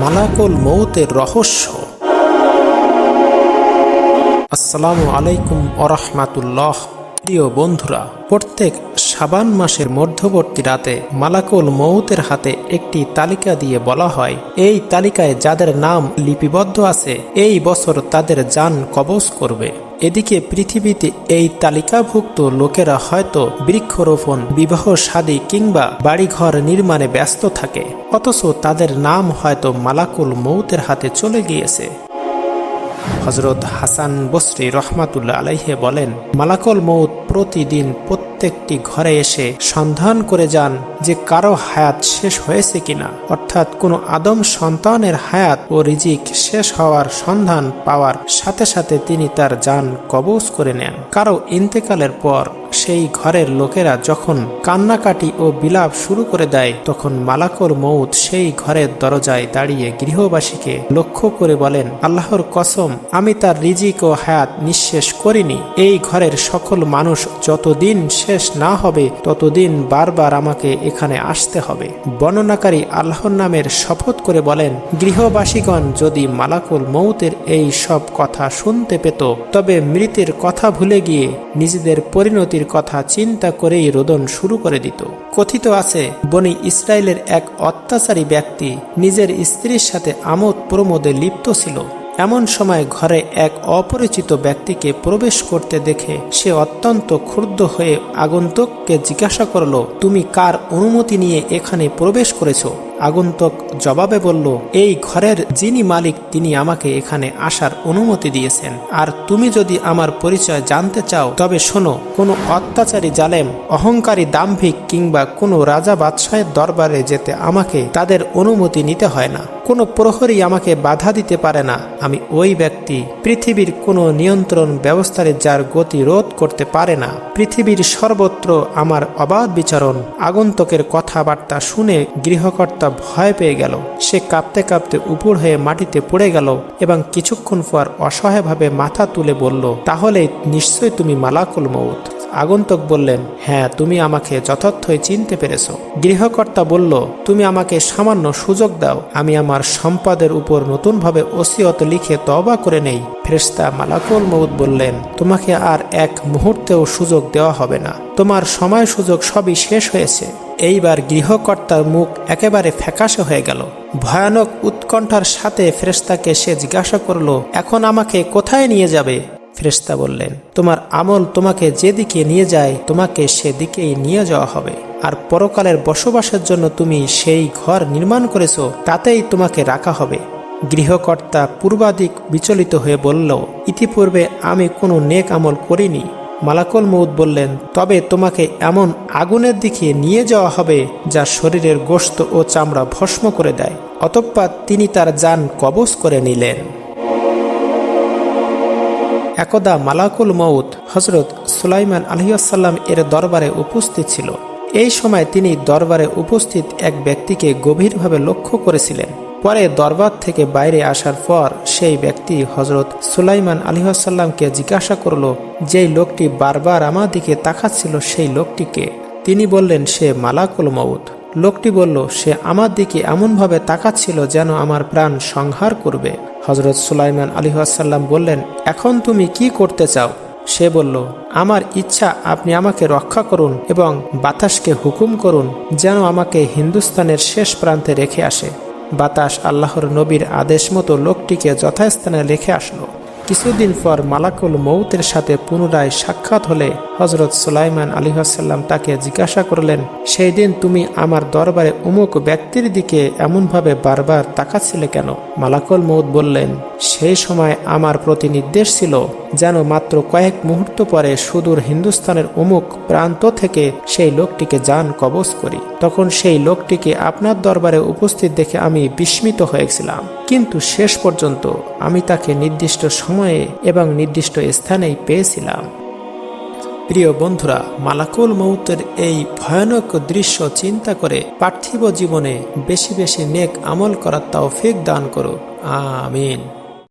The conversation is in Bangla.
মালাকুল মৌতের রহস্য। আসসালামু আলাইকুম ওরহমাতুল্লাহ। প্রিয় বন্ধুরা, প্রত্যেক সাবান মাসের মধ্যবর্তী রাতে মালাকুল মৌতের হাতে একটি তালিকা দিয়ে বলা হয়, এই তালিকায় যাদের নাম লিপিবদ্ধ আছে, এই বছর তাদের যান কবজ করবে। এদিকে পৃথিবীতে এই তালিকাভুক্ত লোকেরা হয়তো বৃক্ষরোপণ, বিবাহ শাদী কিংবা বাড়িঘর নির্মাণে ব্যস্ত থাকে, অথচ তাদের নাম হয়তো মালাকুল মৌতের হাতে চলে গিয়েছে। হজরত হাসান বসরি রহমাতুল্লাহ আলাইহে বলেন, মালাকল মৌত প্রতিদিন প্রত্যেকটি ঘরে এসে সন্ধান করে যান যে কারও হায়াত শেষ হয়েছে কিনা। অর্থাৎ কোনো আদম সন্তানের হায়াত ও রিজিক শেষ হওয়ার সন্ধান পাওয়ার সাথে সাথে তিনি তার যান কবজ করে নেন। কারও ইন্তেকালের পর সেই ঘরের লোকেরা যখন কান্নাকাটি ও বিলাপ শুরু করে দেয়, তখন মালাকর মৌত সেই ঘরের দরজায় দাঁড়িয়ে গৃহবাসীকে লক্ষ্য করে বলেন, আল্লাহর কসম, আমি তার রিজিক ও হায়াত নিঃশেষ করিনি। এই ঘরের সকল মানুষ যতদিন শেষ না হবে, ততদিন বারবার আমাকে এখানে আসতে হবে। বর্ণনাকারী আল্লাহর নামের শপথ করে বলেন, গৃহবাসীগণ যদি মালাকুল মৌতের এই সব কথা শুনতে পেত, তবে মৃতের কথা ভুলে গিয়ে নিজেদের পরিণতির কথা চিন্তা করেই রোদন শুরু করে দিত। কথিত আছে, বনি ইসরায়েলের এক অত্যাচারী ব্যক্তি নিজের স্ত্রীর সাথে আমোদ প্রমোদে লিপ্ত ছিল। এমন সময় ঘরে এক অপরিচিত ব্যক্তিকে প্রবেশ করতে দেখে সে অত্যন্ত ক্ষুব্ধ হয়ে আগন্তুককে জিজ্ঞাসা করল, তুমি কার অনুমতি নিয়ে এখানে প্রবেশ করেছ? আগন্তুক জবাবে বলল, এই ঘরের যিনি মালিক, তিনি আমাকে এখানে আসার অনুমতি দিয়েছেন। আর তুমি যদি আমার পরিচয় জানতে চাও, তবে শোনো, কোনো অত্যাচারী জালেম, অহংকারী দাম্ভিক কিংবা কোনো রাজা বাদশাহের দরবারে যেতে আমাকে তাদের অনুমতি নিতে হয় না। কোনো প্রহরী আমাকে বাধা দিতে পারে না। আমি ওই ব্যক্তি। পৃথিবীর কোনো নিয়ন্ত্রণ ব্যবস্থারে যার গতি রোধ করতে পারে না। পৃথিবীর সর্বত্র আমার অবাধ বিচারণ। আগন্তুকের কথাবার্তা শুনে গৃহকর্তা ভয় পেয়ে গেল। সে কাঁপতে কাঁপতে উপর হয়ে মাটিতে পড়ে গেল এবং কিছুক্ষণ পর অসহায়ভাবে মাথা তুলে বলল, তাহলে নিশ্চয় তুমি মালাকুল মৌত আগন্তুক বললেন হ্যাঁ তুমি আমাকে যথার্থই চিনতে পেরেছ। গৃহকর্তা বলল, তুমি আমাকে সামান্য সুযোগ দাও। আমি আমার সম্পদের উপর নতুনভাবে ওসিয়ত লিখে তবা করে নেই। ফেরেস্তা মালাকুল মৌত বললেন, তোমাকে আর এক মুহূর্তেও সুযোগ দেওয়া হবে না। তোমার সময় সুযোগ সবই শেষ হয়েছে। এইবার গৃহকর্তার মুখ একেবারে ফ্যাকাশে হয়ে গেল। ভয়ানক উৎকণ্ঠার সাথে ফেরেস্তাকে সে জিজ্ঞাসা করল, এখন আমাকে কোথায় নিয়ে যাবে? ফেরেস্তা বললেন, তোমার আমল তোমাকে যেদিকে নিয়ে যায়, তোমাকে সেদিকেই নিয়ে যাওয়া হবে। আর পরকালের বসবাসের জন্য তুমি সেই ঘর নির্মাণ করেছ, তাতেই তোমাকে রাখা হবে। গৃহকর্তা পূর্বাদিক বিচলিত হয়ে বলল, ইতিপূর্বে আমি কোনো নেক আমল করিনি। মালাকুল মৌদ বললেন, তবে তোমাকে এমন আগুনের দিকে নিয়ে যাওয়া হবে, যা শরীরের গোস্ত ও চামড়া ভস্ম করে দেয়। অতঃপর তিনি তার যান কবজ করে নিলেন। একদা মালাকুল মৌত হজরত সুলাইমান আলহিউসাল্লাম এর দরবারে উপস্থিত ছিল। এই সময় তিনি দরবারে উপস্থিত এক ব্যক্তিকে গভীরভাবে লক্ষ্য করেছিলেন। পরে দরবার থেকে বাইরে আসার পর সেই ব্যক্তি হজরত সুলাইমান আলিহাসাল্লামকে জিজ্ঞাসা করল, যেই লোকটি বারবার আমার দিকে তাকাচ্ছিল সেই লোকটিকে? তিনি বললেন, সে মালাকুল মৌত লোকটি বলল, সে আমার দিকে এমনভাবে তাকাচ্ছিল যেন আমার প্রাণ সংহার করবে। হজরত সুলাইমান আলী আলিহাসাল্লাম বললেন, এখন তুমি কি করতে চাও? সে বলল, আমার ইচ্ছা আপনি আমাকে রক্ষা করুন এবং বাতাসকে হুকুম করুন যেন আমাকে হিন্দুস্তানের শেষ প্রান্তে রেখে আসে। বাতাস আল্লাহর নবীর আদেশ মতো লোকটিকে যথাস্থানে রেখে আসলো। কিছুদিন পর মালাকুল মৌতের সাথে পুনরায় সাক্ষাৎ হলে হজরত সুলাইমান আলী হাসাল্লাম তাকে জিজ্ঞাসা করলেন, সেই দিন তুমি আমার দরবারে উমুক ব্যক্তির দিকে এমনভাবে বারবার তাকাচ্ছিলে কেন? মালাকুল মৌত বললেন সেই সময় আমার প্রতি নির্দেশ ছিল যেন মাত্র কয়েক মুহূর্ত পরে সুদূর হিন্দুস্তানের অমুক প্রান্ত থেকে সেই লোকটিকে যান কবজ করি। তখন সেই লোকটিকে আপনার দরবারে উপস্থিত দেখে আমি বিস্মিত হয়েছিলাম। কিন্তু শেষ পর্যন্ত আমি তাকে নির্দিষ্ট সময়ে এবং নির্দিষ্ট স্থানেই পেয়েছিলাম। প্রিয় বন্ধুরা, মালাকুল মৌতের এই ভয়ানক দৃশ্য চিন্তা করে পার্থিব জীবনে বেশি বেশি নেক আমল করার তাও ফেক দান করুক। আমিন।